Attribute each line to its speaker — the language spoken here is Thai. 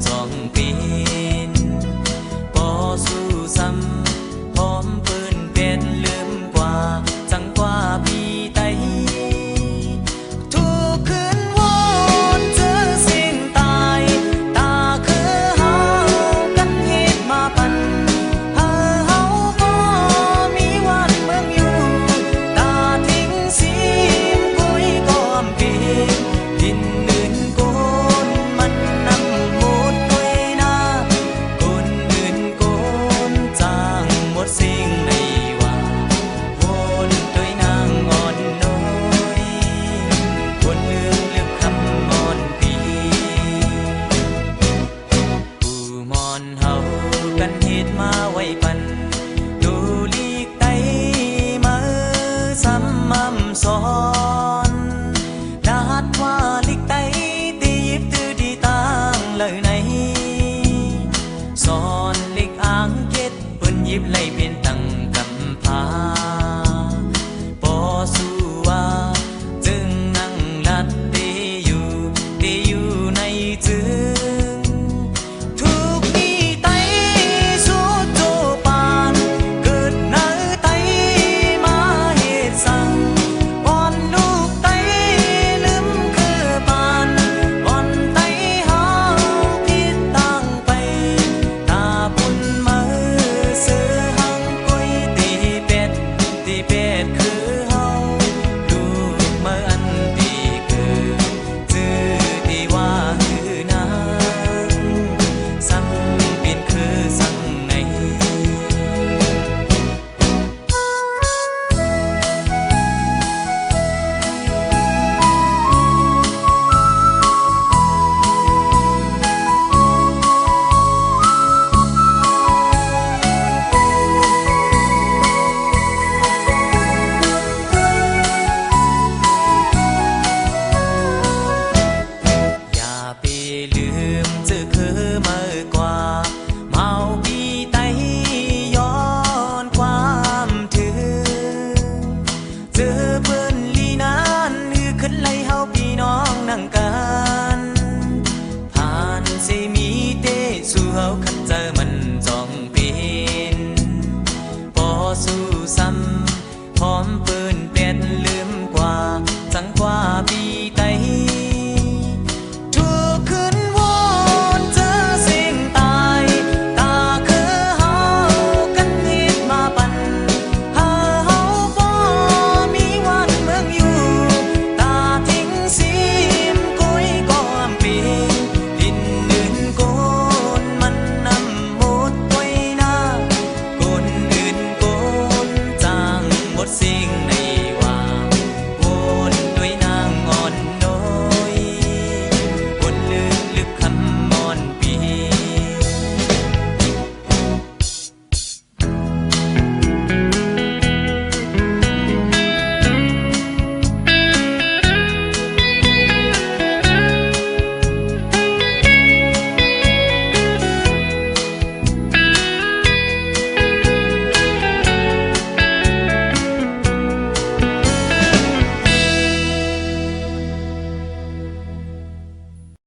Speaker 1: Dòng สอนเล็กอ่างเก็ดปิ้นยิบไล่เป็นตั้งกำพา สู้ซ้ำหอมปืนเป็ดเลือ